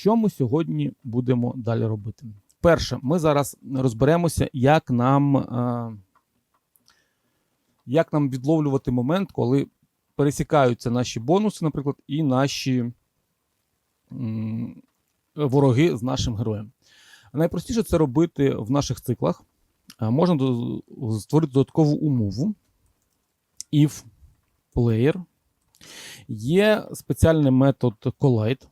що ми сьогодні будемо далі робити? Перше, ми зараз розберемося, як нам, е, як нам відловлювати момент, коли пересікаються наші бонуси, наприклад, і наші вороги з нашим героєм. Найпростіше це робити в наших циклах. Е, Можна створити додаткову умову. If player. Є спеціальний метод collide.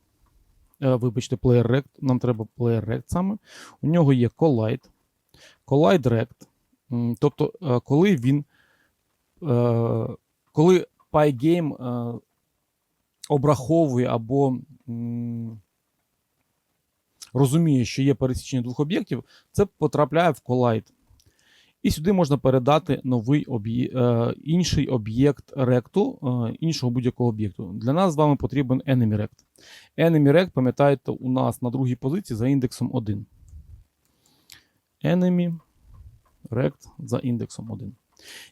Е, Вибачте, player rect. Нам треба player rect саме. У нього є collide. Collide rect. Тобто, е, коли він. е, Коли Pygame обраховує або розуміє, що є пересічення двох об'єктів, це потрапляє в колайд. І сюди можна передати новий об'є... е, інший об'єкт ректу, е, іншого будь-якого об'єкту. Для нас з вами потрібен enemy rect. Enemy rect, пам'ятаєте, у нас на другій позиції за індексом 1. Enemy rect за індексом 1.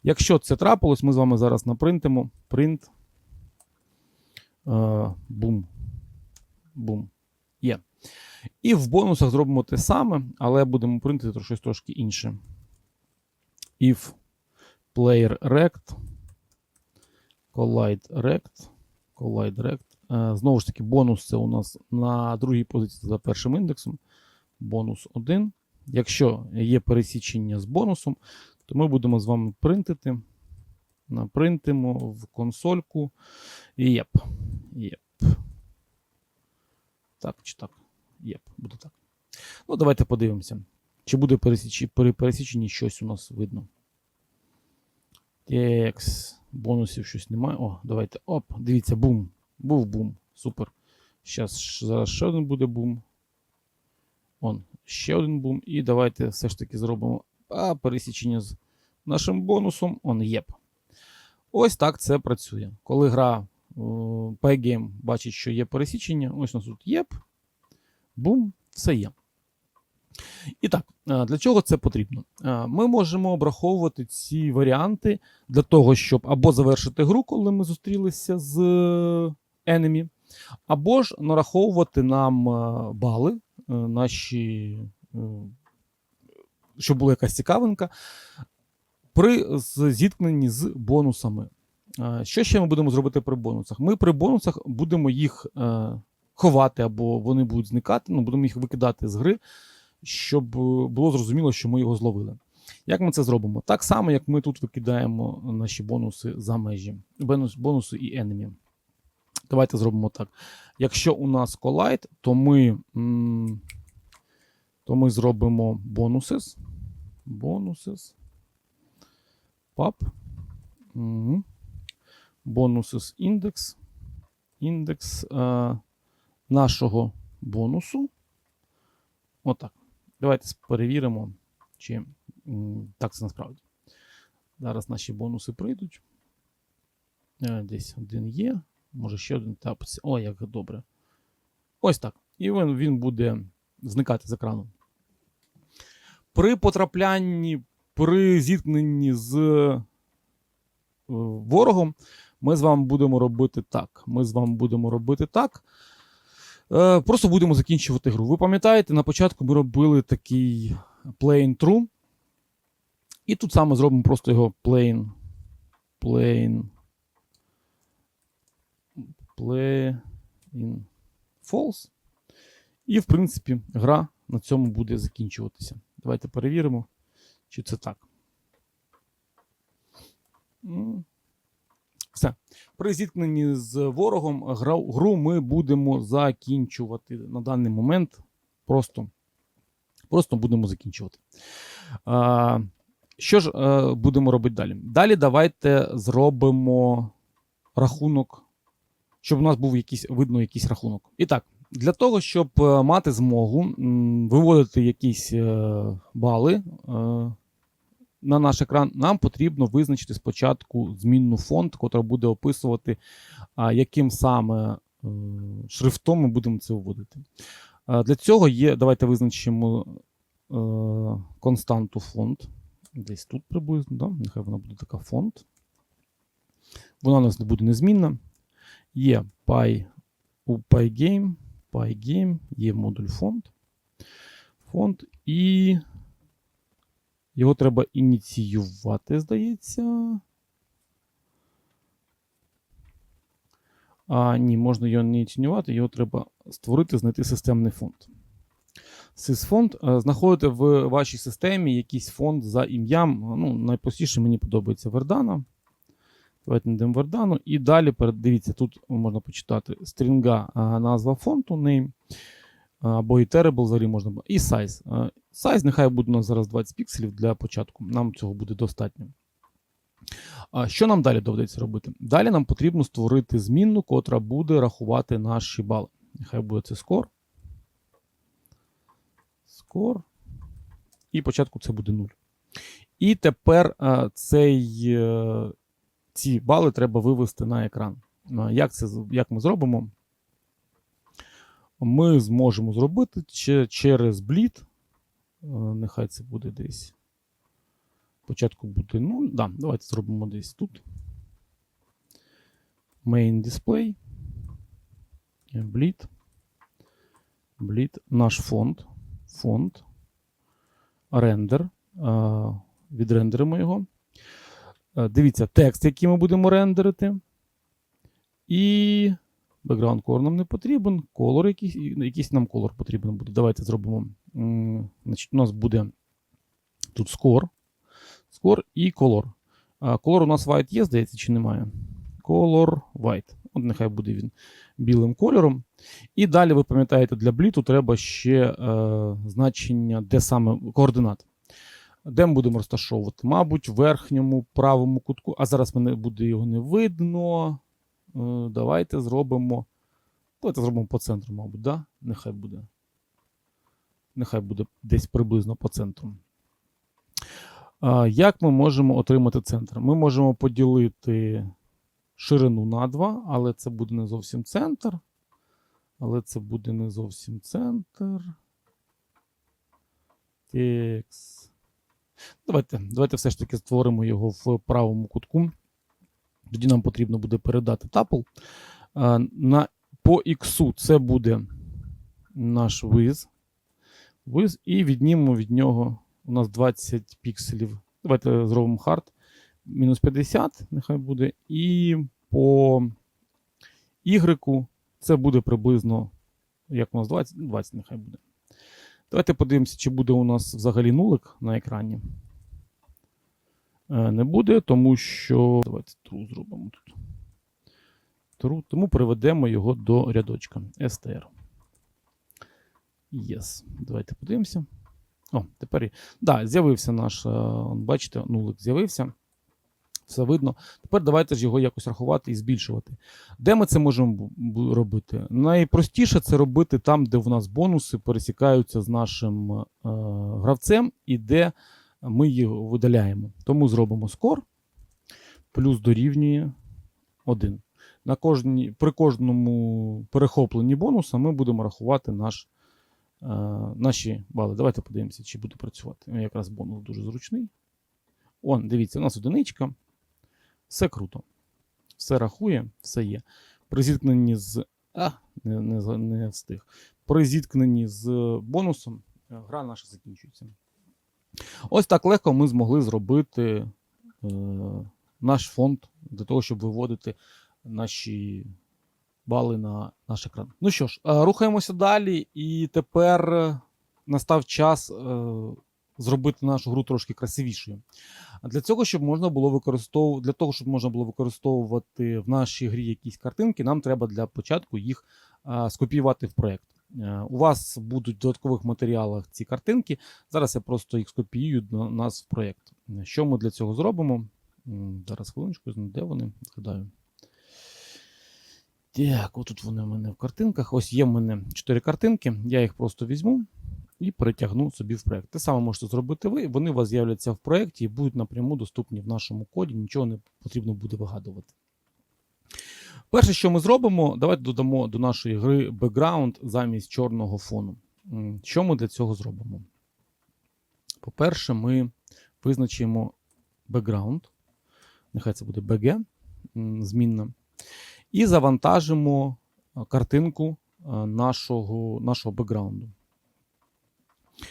Якщо це трапилось, ми з вами зараз напринтимо print. е, Бум. Бум. Є. І в бонусах зробимо те саме, але будемо принтити щось трошки інше. If player rect, collide rect, collide rect. Е, Знову ж таки, бонус це у нас на другій позиції за першим індексом. Бонус 1. Якщо є пересічення з бонусом, то ми будемо з вами принтити. Напринтимо в консольку. Єп. Єп. Так чи так? Єп, буде так. Ну, давайте подивимося. Чи буде при пересіченні щось у нас видно. Текс. Бонусів щось немає. О, давайте. Оп, дивіться, бум. Був бум. Супер. Щас, зараз ще один буде бум. Он, ще один бум. І давайте все ж таки зробимо а, пересічення з нашим бонусом. Он єп. Ось так це працює. Коли гра о, бачить, що є пересічення, ось у нас тут єп. Бум, все є. І так, е, для чого це потрібно? Е, Ми можемо обраховувати ці варіанти для того, щоб або завершити гру, коли ми зустрілися з enemy, або ж нараховувати нам е, бали, е, наші, е, щоб була якась цікавинка, при зіткненні з бонусами. Е, Що ще ми будемо зробити при бонусах? Ми при бонусах будемо їх е, ховати, або вони будуть зникати, ну, будемо їх викидати з гри, щоб е, було зрозуміло, що ми його зловили. Як ми це зробимо? Так само, як ми тут викидаємо наші бонуси за межі, бонуси і enemy. Давайте зробимо так. Якщо у нас collide, то ми, то ми зробимо. Bonuses. Pub. Мгм. Bonuses index. Індекс е, нашого бонусу. Отак. Давайте перевіримо, чи так це насправді. Зараз наші бонуси прийдуть. Е, Десь один є. Може ще один тапиться. О, як добре. Ось так. І він, він буде зникати з екрану. При потраплянні, при зіткненні з е, ворогом, ми з вами будемо робити так. Ми з вами будемо робити так. Е, Просто будемо закінчувати гру. Ви пам'ятаєте, на початку ми робили такий plain true. І тут саме зробимо просто його plain. Plain. Plain false. І, в принципі, гра на цьому буде закінчуватися. Давайте перевіримо, чи це так. Все. При зіткненні з ворогом гра- гру ми будемо закінчувати на даний момент. Просто, просто будемо закінчувати. А, що ж е, будемо робити далі? Далі давайте зробимо рахунок, щоб у нас був якийсь, видно якийсь рахунок. І так, для того, щоб е, мати змогу виводити якісь е, бали на наш екран, нам потрібно визначити спочатку змінну фонд, котра буде описувати, яким саме е, шрифтом ми будемо це вводити. Для цього є, давайте визначимо е, константу фонд. Десь тут приблизно, да? нехай вона буде така фонд. Вона у нас буде незмінна. Є py у pygame, Pygame, є модуль фонд. Фонд і його треба ініціювати, здається. А, ні, можна його не ініціювати, його треба створити, знайти системний фонд. Сysфонд е, знаходите в вашій системі якийсь фонд за ім'ям. Ну, найпростіше мені подобається Verdana. Давайте йдемо Verdana. І далі перед- дивіться, тут можна почитати стрінга назва фонду, name, або iterable взагалі можна. І size. Size нехай буде у нас зараз 20 пікселів для початку. Нам цього буде достатньо. Що нам далі доведеться робити? Далі нам потрібно створити змінну, котра буде рахувати наші бали. Нехай буде це score. Score. І початку це буде 0. І тепер цей, е, ці бали треба вивести на екран. Як, це, як ми зробимо? Ми зможемо зробити че- через бліт. Е, Нехай це буде десь. Спочатку буде 0. Да, давайте зробимо десь тут. Main display. Bleed. Bleed. Наш фонд. Фонд. Рендер. Відрендеримо його. Е, Дивіться, текст, який ми будемо рендерити. І background color нам не потрібен. Колор якийсь, якийсь нам колор потрібен буде. Давайте зробимо. Значить, у нас буде тут score. Score і color. Color у нас white є, здається, чи немає? Color white. От нехай буде він білим кольором. І далі ви пам'ятаєте, для бліту треба ще е, значення, де саме координат. Де ми будемо розташовувати? Мабуть, в верхньому правому кутку. А зараз мене буде його не видно. Е, давайте зробимо. Давайте зробимо по центру, мабуть, да? Нехай буде. Нехай буде десь приблизно по центру. Як ми можемо отримати центр? Ми можемо поділити ширину на 2, але це буде не зовсім центр. Але це буде не зовсім центр. Текс. Давайте, давайте все ж таки створимо його в правому кутку. Тоді нам потрібно буде передати тапл. На, по X це буде наш виз. Виз, і віднімемо від нього у нас 20 пікселів. Давайте зробимо хард. Мінус 50, нехай буде. І по Y це буде приблизно, як у нас 20, 20 нехай буде. Давайте подивимося, чи буде у нас взагалі нулик на екрані. Е, Не буде, тому що. Давайте true зробимо тут. True, тому переведемо його до рядочка str. Yes. Давайте подивимося. О, тепер. Да, з'явився наш. е, Бачите, нулик з'явився. Все видно. Тепер давайте ж його якось рахувати і збільшувати. Де ми це можемо робити? Найпростіше це робити там, де в нас бонуси пересікаються з нашим е, гравцем і де ми його видаляємо. Тому зробимо скор плюс дорівнює 1. На кожній, при кожному перехопленні бонуса ми будемо рахувати наш, е, наші бали. Давайте подивимося, чи буде працювати. Якраз бонус дуже зручний. Он, дивіться, у нас одиничка. Все круто. Все рахує, все є. При зіткненні з. А, не, не, не встиг. При зіткненні з бонусом е, гра наша закінчується. Ось так легко ми змогли зробити е, наш фонд для того, щоб виводити наші бали на наш екран. Ну що ж, е, рухаємося далі, і тепер е, настав час е, зробити нашу гру трошки красивішою. Для цього, щоб можна було використовувати, для того, щоб можна було використовувати в нашій грі якісь картинки, нам треба для початку їх а, скопіювати в проект. Е, У вас будуть в додаткових матеріалах ці картинки. Зараз я просто їх скопіюю до нас в проект. Е, Що ми для цього зробимо? Зараз хвилиночку, де вони? Згадаю. Так, отут вони в мене в картинках. Ось є в мене 4 картинки. Я їх просто візьму і перетягну собі в проект. Те саме можете зробити ви. Вони у вас з'являться в проєкті і будуть напряму доступні в нашому коді, нічого не потрібно буде вигадувати. Перше, що ми зробимо, давайте додамо до нашої гри бекграунд замість чорного фону. Що ми для цього зробимо? По-перше, ми визначимо бекграунд. Нехай це буде BG, змінна. І завантажимо картинку нашого, нашого бекграунду.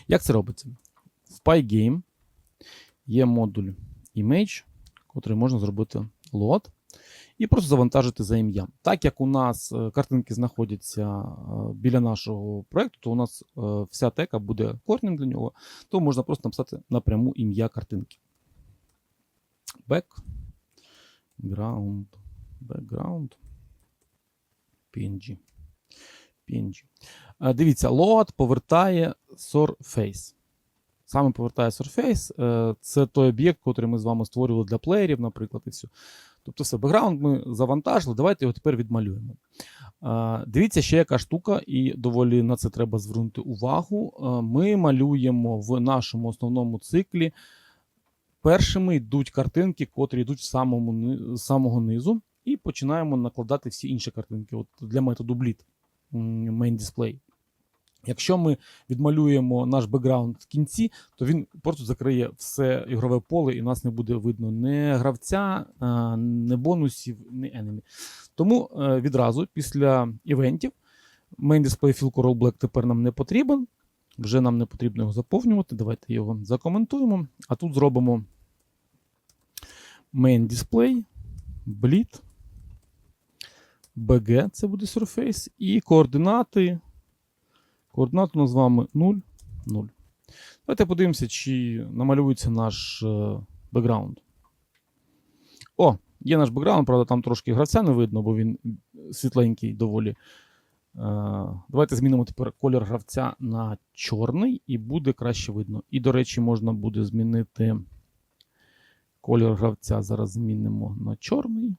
Як це робиться? В Pygame є модуль image, котрий можна зробити load і просто завантажити за ім'ям. Так як у нас е, картинки знаходяться е, біля нашого проєкту, то у нас е, вся тека буде корнем для нього, то можна просто написати напряму ім'я картинки. Background. Background. PNG. PNG. Дивіться, load повертає surface. Саме повертає surface. Це той об'єкт, який ми з вами створювали для плеєрів, наприклад, і все. Тобто все, бекграунд ми завантажили, давайте його тепер відмалюємо. Дивіться, ще яка штука, і доволі на це треба звернути увагу. Ми малюємо в нашому основному циклі. Першими йдуть картинки, котрі йдуть з самому, самого низу, і починаємо накладати всі інші картинки. От для методу bleed main display. Якщо ми відмалюємо наш бекграунд в кінці, то він просто закриє все ігрове поле, і нас не буде видно ні гравця, ні бонусів, ні enemy. Тому е, відразу після івентів main display fill Coral Black тепер нам не потрібен. Вже нам не потрібно його заповнювати. Давайте його закоментуємо. А тут зробимо main display, bleed, bg, це буде surface, і координати. Координати у нас з вами 0, 0. Давайте подивимося, чи намалюється наш е, бекграунд. О, є наш бекграунд, правда, там трошки гравця не видно, бо він світленький доволі. Е, Давайте змінимо тепер колір гравця на чорний, і буде краще видно. І, до речі, можна буде змінити колір гравця. Зараз змінимо на чорний.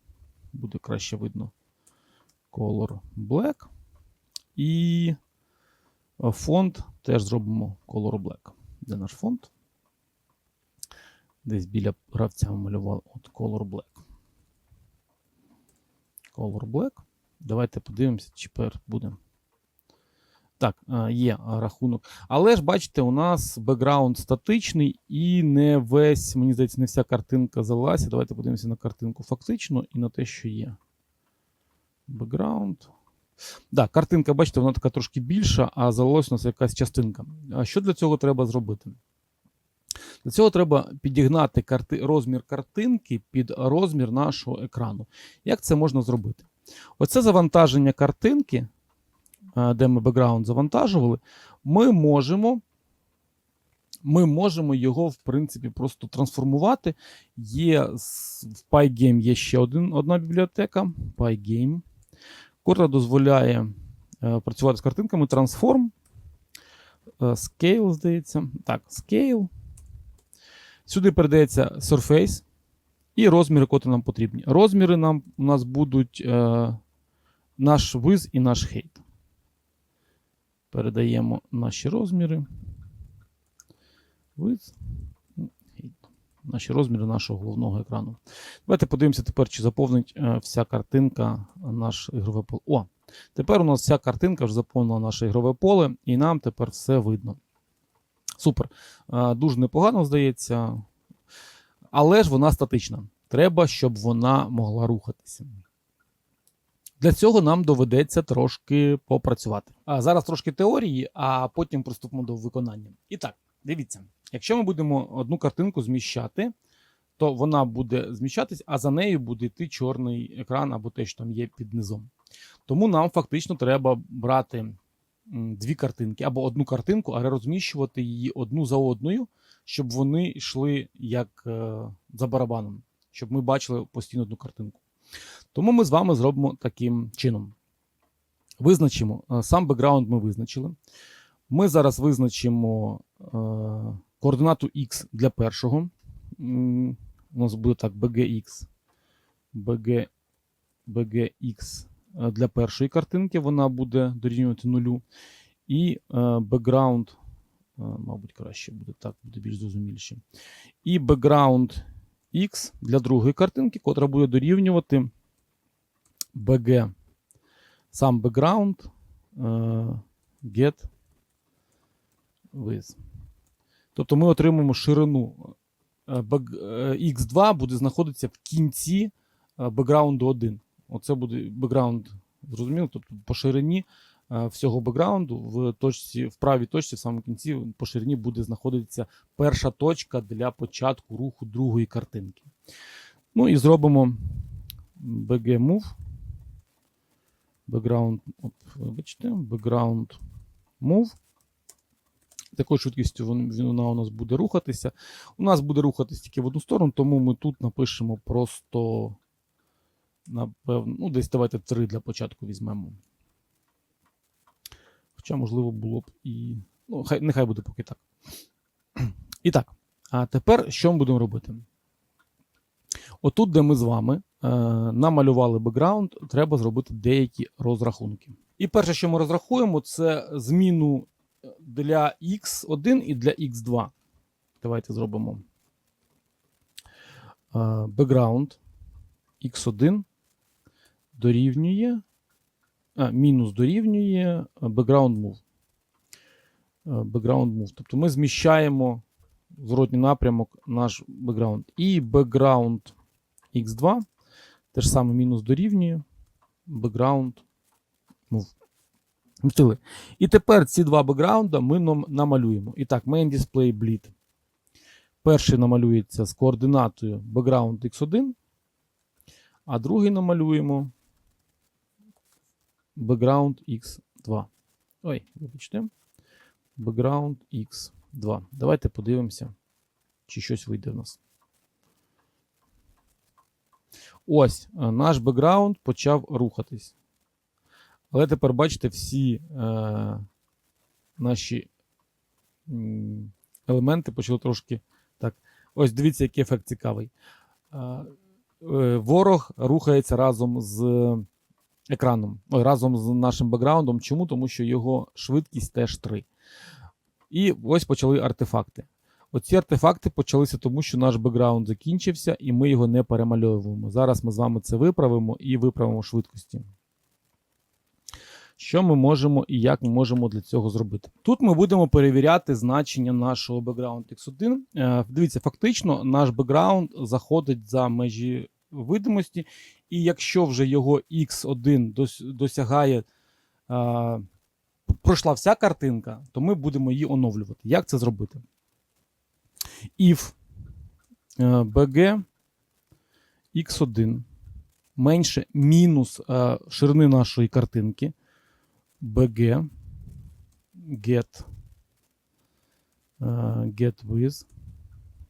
Буде краще видно. Color Black. І фонд теж зробимо Color Black. Де наш фонд? Десь біля гравця ми малювали от Color Black. Color Black. Давайте подивимося, чи тепер буде. Так, е, є рахунок. Але ж бачите, у нас бекграунд статичний і не весь, мені здається, не вся картинка залилася. Давайте подивимося на картинку фактично і на те, що є. Бекграунд. Так, картинка, бачите, вона така трошки більша, а залилась у нас якась частинка. Що для цього треба зробити? Для цього треба підігнати карти... розмір картинки під розмір нашого екрану. Як це можна зробити? Оце завантаження картинки, е, де ми бекграунд завантажували, ми можемо, ми можемо його, в принципі, просто трансформувати. Є в Pygame є ще один, одна бібліотека Pygame, котра дозволяє е, працювати з картинками. Transform, е, Scale, здається. Так, Scale. Сюди передається Surface і розміри, котрі нам потрібні. Розміри нам у нас будуть е, наш виз і наш хейт. Передаємо наші розміри. Виз. Наші розміри нашого головного екрану. Давайте подивимося тепер, чи заповнить е, вся картинка наш ігрове поле. О! Тепер у нас вся картинка вже заповнила наше ігрове поле, і нам тепер все видно. Супер. Е, Дуже непогано здається. Але ж вона статична. Треба, щоб вона могла рухатися. Для цього нам доведеться трошки попрацювати. А зараз трошки теорії, а потім приступимо до виконання. І так, дивіться, якщо ми будемо одну картинку зміщати, то вона буде зміщатись, а за нею буде йти чорний екран або те, що там є під низом. Тому нам фактично треба брати дві картинки або одну картинку, але розміщувати її одну за одною, щоб вони йшли як е, за барабаном, щоб ми бачили постійно одну картинку. Тому ми з вами зробимо таким чином. Визначимо е, сам бекграунд ми визначили. Ми зараз визначимо е, координату X для першого. У нас буде так BGX. BG, BGX е, для першої картинки вона буде дорівнювати нулю. І е, бекграунд, е, мабуть, краще буде так, буде більш зрозуміліше. І бекграунд X для другої картинки, котра буде дорівнювати BG. Сам бекграунд get with. Тобто ми отримаємо ширину. Е, бек- е, X2 буде знаходитися в кінці е, бекграунду 1. Оце буде бекграунд, зрозуміло, тобто по ширині е, всього бекграунду в точці, в правій точці, в самому кінці по ширині буде знаходитися перша точка для початку руху другої картинки. Ну і зробимо BG Move. Background, вибачте, background move. Такою швидкістю вона у нас буде рухатися. У нас буде рухатись тільки в одну сторону, тому ми тут напишемо просто, напевно, ну, десь давайте 3 для початку візьмемо. Хоча, можливо, було б і. Ну, хай, нехай буде поки так. І так, а тепер що ми будемо робити? Отут, де ми з вами е, намалювали бекграунд, треба зробити деякі розрахунки. І перше, що ми розрахуємо, це зміну для x1 і для x2. Давайте зробимо е, background x1 дорівнює а, мінус дорівнює е, background move. Е, Background move. Тобто ми зміщаємо зворотній напрямок наш background. І background x2 теж саме мінус дорівнює background move. Вмістили. І тепер ці два бекграунда ми нам- намалюємо. І так, main display bleed. Перший намалюється з координатою background x1, а другий намалюємо background x2. Ой, вибачте. Background x2. Давайте подивимося, чи щось вийде в нас. Ось е, наш бекграунд почав рухатись. Але тепер бачите, всі е, наші елементи почали трошки так. Ось дивіться, який ефект цікавий. Е, е, ворог рухається разом з екраном, разом з нашим бекграундом. Чому? Тому що його швидкість теж 3. І ось почали артефакти. Оці артефакти почалися тому, що наш бекграунд закінчився, і ми його не перемальовуємо. Зараз ми з вами це виправимо і виправимо швидкості. Що ми можемо і як ми можемо для цього зробити? Тут ми будемо перевіряти значення нашого background x1. Е, Дивіться, фактично наш бекграунд заходить за межі видимості, і якщо вже його x1 досягає, е, пройшла вся картинка, то ми будемо її оновлювати. Як це зробити? If е, bg x1 менше мінус е, ширини нашої картинки, bg get е, get with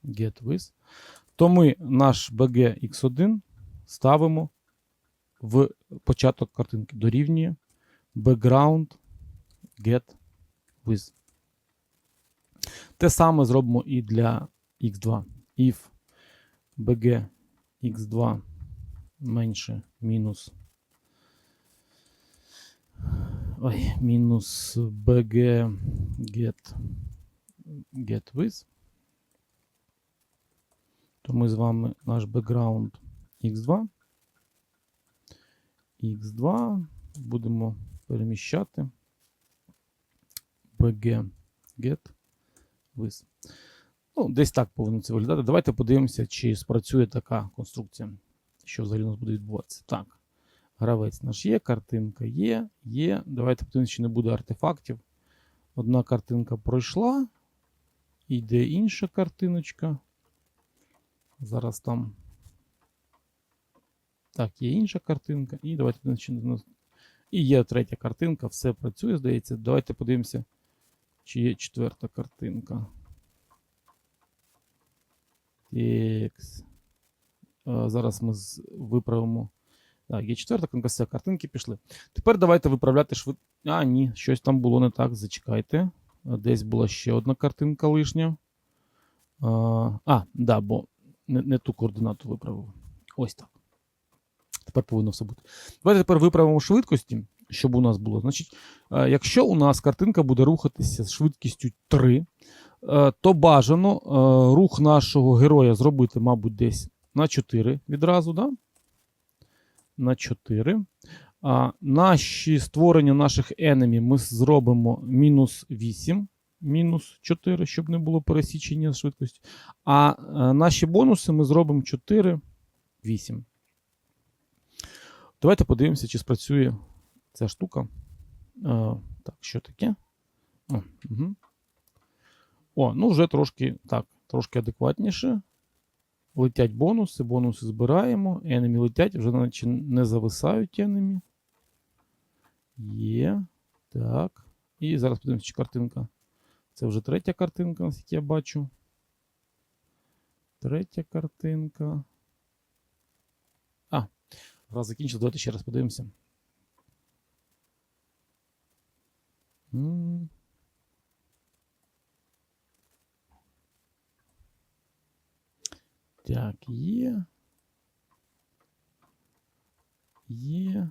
get with, то ми наш bg x1 ставимо в початок картинки дорівнює background get with. Те саме зробимо і для x2. If bg x2 менше мінус ой, мінус bg get get with, то ми з вами наш background x2 x2 будемо переміщати bg get with. Ну, десь так повинно це виглядати. Давайте подивимося, чи спрацює така конструкція, що взагалі у нас буде відбуватися. Так, гравець наш є, картинка є, є. Давайте подивимося, чи не буде артефактів. Одна картинка пройшла, йде інша картиночка. Зараз там. Так, є інша картинка. І давайте подивимося, І є третя картинка, все працює, здається. Давайте подивимося, чи є четверта картинка. Текс. Е, Зараз ми виправимо. Так, є четверта все, картинки пішли. Тепер давайте виправляти швид. А, ні, щось там було не так. Зачекайте. Десь була ще одна картинка лишня. А, да, бо не, не ту координату виправив. Ось так. Тепер повинно все бути. Давайте тепер виправимо швидкості, щоб у нас було. Значить, якщо у нас картинка буде рухатися з швидкістю 3, е, то бажано рух нашого героя зробити, мабуть, десь на 4 відразу, да? На 4. А наші створення наших енемі ми зробимо мінус 8, мінус 4, щоб не було пересічення швидкості. А е, наші бонуси ми зробимо 4, 8. Давайте подивимося, чи спрацює ця штука. А, так, що таке? О, угу. О, ну вже трошки так, трошки адекватніше. Летять бонуси, бонуси збираємо. Енемі летять, вже наче не зависають енемі. Є. Так. І зараз подивимося, чи картинка. Це вже третя картинка, наскільки я бачу. Третя картинка. А, гра закінчила. Давайте ще раз подивимося. Так, є. Є.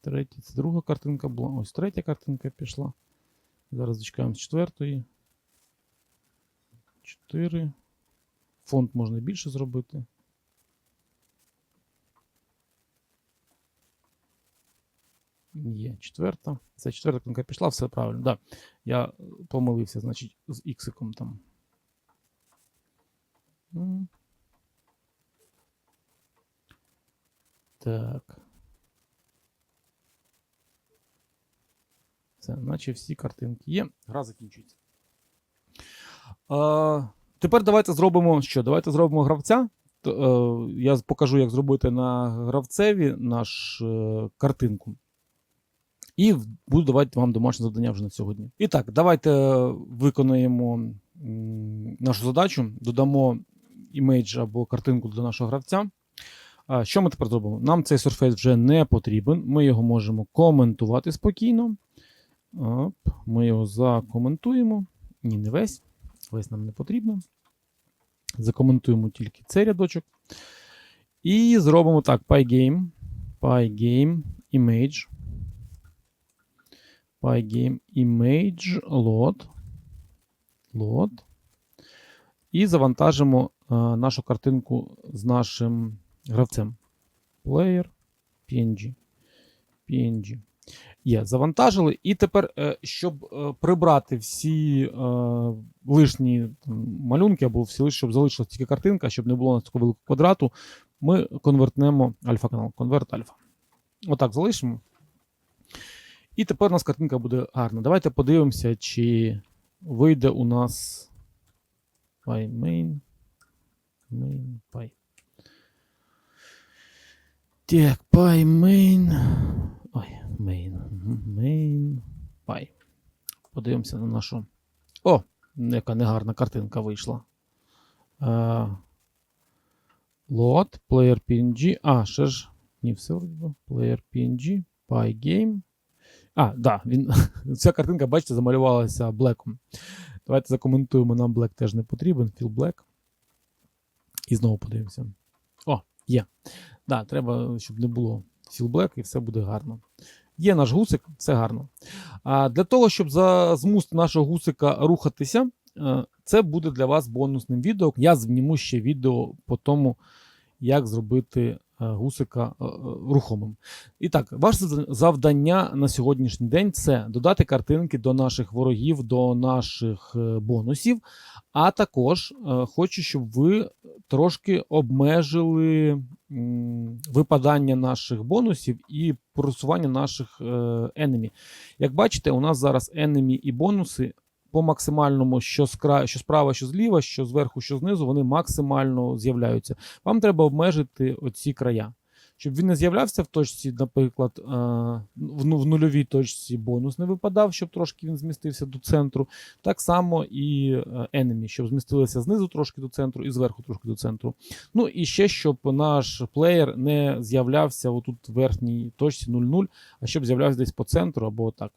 Третя. Це друга картинка була. Ось третя картинка пішла. Зараз дочекаємо з четвертої. Чотири. Фонд можна більше зробити. Є четверта. Це четверта картинка пішла, все правильно. Да. Я помилився, значить, з іксиком там. Так. Це, наче всі картинки є. Гра закінчується. А, тепер давайте зробимо що? Давайте зробимо гравця. Т- е, я покажу, як зробити на гравцеві наш е, картинку. І буду давати вам домашнє завдання вже на сьогодні. І так, давайте виконаємо нашу задачу, додамо імейдж або картинку до нашого гравця. Що ми тепер зробимо? Нам цей surface вже не потрібен. Ми його можемо коментувати спокійно. Оп, ми його закоментуємо. Ні, не весь. Весь нам не потрібно. Закоментуємо тільки цей рядочок. І зробимо так: pygame, pygame image. Pygame image load. Load. І завантажимо нашу картинку з нашим гравцем. Player PNG. PNG. Є, завантажили. І тепер, е, щоб е, прибрати всі е, лишні малюнки або всі лишні, щоб залишилась тільки картинка, щоб не було у нас такого великого квадрату, ми конвертнемо альфа-канал. Конверт альфа. Отак залишимо. І тепер у нас картинка буде гарна. Давайте подивимося, чи вийде у нас main. Main py. Так, py main. Ой, main. Main py. Подивимося на нашу. О, яка негарна картинка вийшла. Е, Load, player PNG. А, ще ж. Ні, все вроді. Player PNG, PyGame. А, да, він, ця картинка, бачите, замалювалася блеком. Давайте закоментуємо, нам блек теж не потрібен. Fill black. І знову подивимося. О, є. Да, треба, щоб не було black і все буде гарно. Є наш гусик, все гарно. А для того, щоб за змусити нашого гусика рухатися, е, це буде для вас бонусним відео. Я зніму ще відео по тому, як зробити гусика е, е, рухомим. І так, ваше завдання на сьогоднішній день це додати картинки до наших ворогів, до наших е, бонусів. А також е, хочу, щоб ви трошки обмежили випадання наших бонусів і просування наших е, енемі. Як бачите, у нас зараз енемі і бонуси по максимальному, що, скра... що справа, що зліва, що зверху, що знизу, вони максимально з'являються. Вам треба обмежити оці края. Щоб він не з'являвся в точці, наприклад, е, в ну- нульовій точці бонус не випадав, щоб трошки він змістився до центру. Так само і е, enemy, щоб змістилися знизу трошки до центру і зверху трошки до центру. Ну і ще, щоб наш плеєр не з'являвся отут в верхній точці 0,0, а щоб з'являвся десь по центру або отак.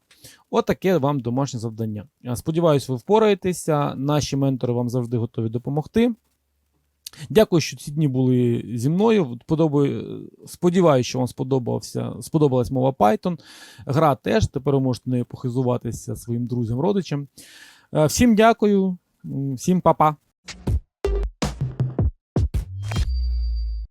Отаке вам домашнє завдання. Е, Сподіваюсь, ви впораєтеся. Наші ментори вам завжди готові допомогти. Дякую, що ці дні були зі мною. Сподіваюся, що вам сподобався, сподобалась мова Python. Гра теж. Тепер ви можете нею похизуватися своїм друзям, родичам. Е, Всім дякую, всім па-па.